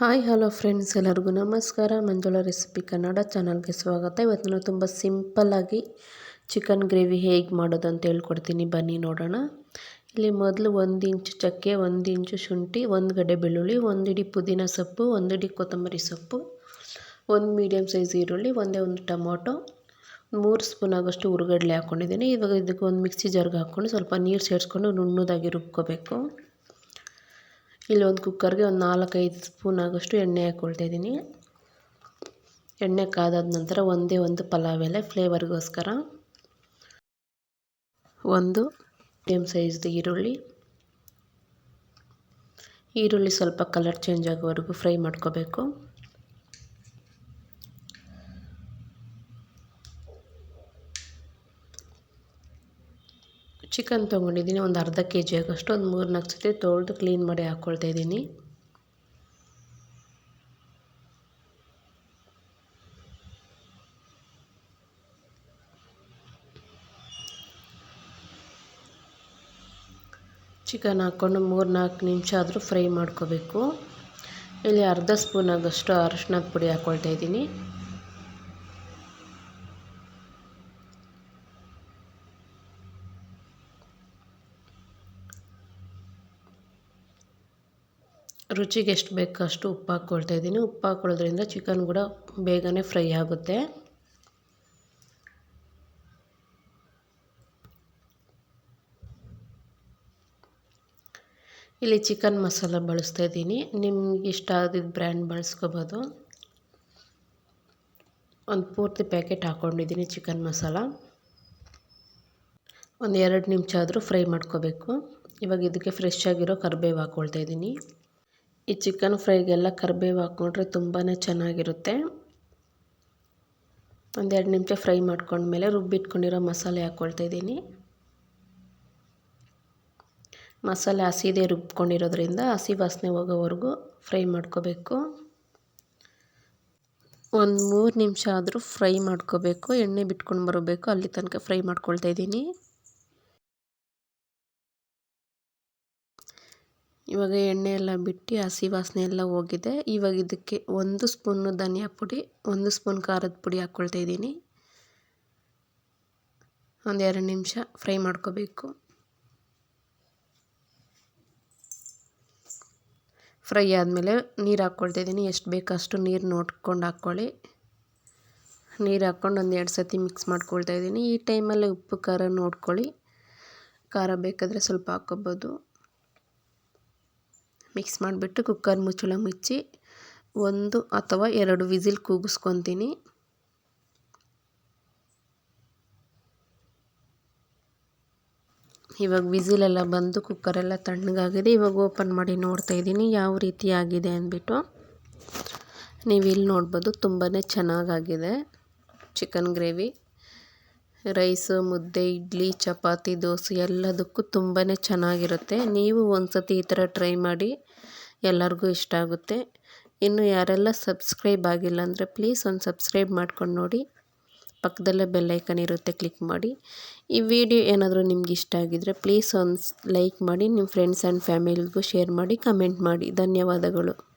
Hi, hello friends, ಎಲ್ಲರಿಗೂ ನಮಸ್ಕಾರ. Manjula recipe Kannada ಚಾನಲ್ಗೆ ಸ್ವಾಗತ. ಇವತ್ತು ನಾನು ತುಂಬ ಸಿಂಪಲ್ಲಾಗಿ ಚಿಕನ್ ಗ್ರೇವಿ ಹೇಗೆ ಮಾಡೋದು ಅಂತ ಹೇಳ್ಕೊಡ್ತೀನಿ. ಬನ್ನಿ ನೋಡೋಣ. ಇಲ್ಲಿ ಮೊದಲು ಒಂದು ಇಂಚು ಚಕ್ಕೆ, ಒಂದು ಇಂಚು ಶುಂಠಿ, ಒಂದು ಗಡೆ ಬೆಳ್ಳುಳ್ಳಿ, ಒಂದು ಇಡಿ ಪುದೀನ ಸೊಪ್ಪು, ಒಂದು ಇಡಿ ಕೊತ್ತಂಬರಿ ಸೊಪ್ಪು, ಒಂದು ಮೀಡಿಯಮ್ ಸೈಜ್ ಈರುಳ್ಳಿ, ಒಂದೇ ಒಂದು ಟೊಮೊಟೊ, ಮೂರು ಸ್ಪೂನ್ ಆಗೋಷ್ಟು ಹುರ್ಗಡ್ಲೆ ಹಾಕ್ಕೊಂಡಿದ್ದೀನಿ ಇವಾಗ ಇದಕ್ಕೆ ಒಂದು ಮಿಕ್ಸಿ ಜಾರ್ಗೆ ಹಾಕ್ಕೊಂಡು ಸ್ವಲ್ಪ ನೀರು ಸೇರಿಸ್ಕೊಂಡು ನುಣ್ಣದಾಗಿ ರುಬ್ಕೋಬೇಕು. ಇಲ್ಲಿ ಒಂದು ಕುಕ್ಕರ್ಗೆ ಒಂದು ನಾಲ್ಕೈದು ಸ್ಪೂನ್ ಆಗೋಷ್ಟು ಎಣ್ಣೆ ಹಾಕ್ಕೊಳ್ತಾ ಇದ್ದೀನಿ. ಎಣ್ಣೆ ಕಾದಾದ ನಂತರ ಒಂದೇ ಒಂದು ಪಲಾವ್ ಎಲೆ ಫ್ಲೇವರ್ಗೋಸ್ಕರ. ಒಂದು ಮೀಡಿಯಮ್ ಸೈಜ್ದು ಈರುಳ್ಳಿ. ಈರುಳ್ಳಿ ಸ್ವಲ್ಪ ಕಲರ್ ಚೇಂಜ್ ಆಗೋವರೆಗೂ ಫ್ರೈ ಮಾಡ್ಕೋಬೇಕು. ಚಿಕನ್ ತೊಗೊಂಡಿದ್ದೀನಿ, ಒಂದು ಅರ್ಧ ಕೆ ಜಿ ಆಗೋಷ್ಟು, ಒಂದು ಮೂರು ನಾಲ್ಕು ಸತಿ ತೊಳೆದು ಕ್ಲೀನ್ ಮಾಡಿ ಹಾಕ್ಕೊಳ್ತಾ ಇದ್ದೀನಿ. ಚಿಕನ್ ಹಾಕ್ಕೊಂಡು ಮೂರು ನಾಲ್ಕು ನಿಮಿಷ ಆದರೂ ಫ್ರೈ ಮಾಡ್ಕೋಬೇಕು. ಇಲ್ಲಿ ಅರ್ಧ ಸ್ಪೂನ್ ಆಗೋಷ್ಟು ಅರಶಿನದ ಪುಡಿ ಹಾಕ್ಕೊಳ್ತಾ ಇದ್ದೀನಿ. ರುಚಿಗೆ ಎಷ್ಟು ಬೇಕೋ ಅಷ್ಟು ಉಪ್ಪು ಹಾಕ್ಕೊಳ್ತಾ ಇದ್ದೀನಿ. ಉಪ್ಪು ಹಾಕ್ಕೊಳ್ಳೋದ್ರಿಂದ ಚಿಕನ್ ಕೂಡ ಬೇಗನೆ ಫ್ರೈ ಆಗುತ್ತೆ. ಇಲ್ಲಿ ಚಿಕನ್ ಮಸಾಲ ಬಳಸ್ತಾ ಇದ್ದೀನಿ. ನಿಮ್ಗೆ ಇಷ್ಟ ಆದಿದ್ದ ಬ್ರ್ಯಾಂಡ್ ಬಳಸ್ಕೋಬೋದು. ಒಂದು ಪೂರ್ತಿ ಪ್ಯಾಕೆಟ್ ಹಾಕ್ಕೊಂಡಿದ್ದೀನಿ ಚಿಕನ್ ಮಸಾಲ. ಒಂದು ಎರಡು ನಿಮಿಷ ಆದರೂ ಫ್ರೈ ಮಾಡ್ಕೋಬೇಕು. ಇವಾಗ ಇದಕ್ಕೆ ಫ್ರೆಶ್ ಆಗಿರೋ ಕರಿಬೇವು ಹಾಕ್ಕೊಳ್ತಾ ಇದ್ದೀನಿ. ಈ ಚಿಕನ್ ಫ್ರೈಗೆಲ್ಲ ಕರಿಬೇವು ಹಾಕ್ಕೊಂಡ್ರೆ ತುಂಬಾ ಚೆನ್ನಾಗಿರುತ್ತೆ. ಒಂದೆರಡು ನಿಮಿಷ ಫ್ರೈ ಮಾಡ್ಕೊಂಡ್ಮೇಲೆ ರುಬ್ಬಿಟ್ಕೊಂಡಿರೋ ಮಸಾಲೆ ಹಾಕ್ಕೊಳ್ತಾ ಇದ್ದೀನಿ. ಮಸಾಲೆ ಹಸಿದೇ ರುಬ್ಕೊಂಡಿರೋದ್ರಿಂದ ಹಸಿ ವಾಸನೆ ಹೋಗೋವರೆಗೂ ಫ್ರೈ ಮಾಡ್ಕೋಬೇಕು. ಒಂದು ಮೂರು ನಿಮಿಷ ಆದರೂ ಫ್ರೈ ಮಾಡ್ಕೋಬೇಕು. ಎಣ್ಣೆ ಬಿಟ್ಕೊಂಡು ಬರಬೇಕು. ಅಲ್ಲಿ ತನಕ ಫ್ರೈ ಮಾಡ್ಕೊಳ್ತಾ ಇದ್ದೀನಿ. ಇವಾಗ ಎಣ್ಣೆ ಎಲ್ಲ ಬಿಟ್ಟು ಹಸಿ ವಾಸನೆ ಎಲ್ಲ ಹೋಗಿದೆ. ಇವಾಗ ಇದಕ್ಕೆ ಒಂದು ಸ್ಪೂನು ಧನಿಯಾ ಪುಡಿ, ಒಂದು ಸ್ಪೂನ್ ಖಾರದ ಪುಡಿ ಹಾಕ್ಕೊಳ್ತಾ ಇದ್ದೀನಿ. ಒಂದು ನಿಮಿಷ ಫ್ರೈ ಮಾಡ್ಕೋಬೇಕು. ಫ್ರೈ ಆದಮೇಲೆ ನೀರು ಹಾಕ್ಕೊಳ್ತಾ ಇದ್ದೀನಿ. ಎಷ್ಟು ಬೇಕಷ್ಟು ನೀರು ನೋಡ್ಕೊಂಡು ಹಾಕ್ಕೊಳ್ಳಿ ನೀರು ಹಾಕ್ಕೊಂಡು ಒಂದು ಎರಡು ಸತಿ ಮಿಕ್ಸ್ ಮಾಡ್ಕೊಳ್ತಾ ಇದ್ದೀನಿ. ಈ ಟೈಮಲ್ಲಿ ಉಪ್ಪು, ಖಾರ ನೋಡ್ಕೊಳ್ಳಿ. ಖಾರ ಬೇಕಾದರೆ ಸ್ವಲ್ಪ ಹಾಕ್ಕೋಬೋದು. ಮಿಕ್ಸ್ ಮಾಡಿಬಿಟ್ಟು ಕುಕ್ಕರ್ ಮುಚ್ಚಳ ಮುಚ್ಚಿ ಒಂದು ಅಥವಾ ಎರಡು ವಿಸಿಲ್ ಕೂಗಿಸ್ಕೊತೀನಿ. ಇವಾಗ ವಿಸಿಲೆಲ್ಲ ಬಂದು ಕುಕ್ಕರೆಲ್ಲ ತಣ್ಣಗಾಗಿದೆ. ಇವಾಗ ಓಪನ್ ಮಾಡಿ ನೋಡ್ತಾ ಇದ್ದೀನಿ ಯಾವ ರೀತಿ ಆಗಿದೆ ಅಂದ್ಬಿಟ್ಟು. ನೀವು ಇಲ್ಲಿ ನೋಡ್ಬೋದು ತುಂಬಾ ಚೆನ್ನಾಗಾಗಿದೆ ಚಿಕನ್ ಗ್ರೇವಿ. ರೈಸು, ಮುದ್ದೆ, ಇಡ್ಲಿ, ಚಪಾತಿ, ದೋಸೆ ಎಲ್ಲದಕ್ಕೂ ತುಂಬಾ ಚೆನ್ನಾಗಿರುತ್ತೆ. ನೀವು ಒಂದು ಸತಿ ಈ ಥರ ಟ್ರೈ ಮಾಡಿ ಎಲ್ಲರಿಗೂ ಇಷ್ಟ ಆಗುತ್ತೆ. ಇನ್ನು ಯಾರೆಲ್ಲ ಸಬ್ಸ್ಕ್ರೈಬ್ ಆಗಿಲ್ಲ ಅಂದರೆ ಪ್ಲೀಸ್ ಒಂದು ಸಬ್ಸ್ಕ್ರೈಬ್ ಮಾಡ್ಕೊಂಡು ನೋಡಿ. ಪಕ್ಕದಲ್ಲೇ ಬೆಲ್ಲೈಕನ್ ಇರುತ್ತೆ ಕ್ಲಿಕ್ ಮಾಡಿ. ಈ ವಿಡಿಯೋ ಏನಾದರೂ ನಿಮ್ಗೆ ಇಷ್ಟ ಆಗಿದ್ದರೆ ಪ್ಲೀಸ್ ಒಂದು ಲೈಕ್ ಮಾಡಿ, ನಿಮ್ಮ ಫ್ರೆಂಡ್ಸ್ ಆ್ಯಂಡ್ ಫ್ಯಾಮಿಲಿಗೂ ಶೇರ್ ಮಾಡಿ, ಕಮೆಂಟ್ ಮಾಡಿ. ಧನ್ಯವಾದಗಳು.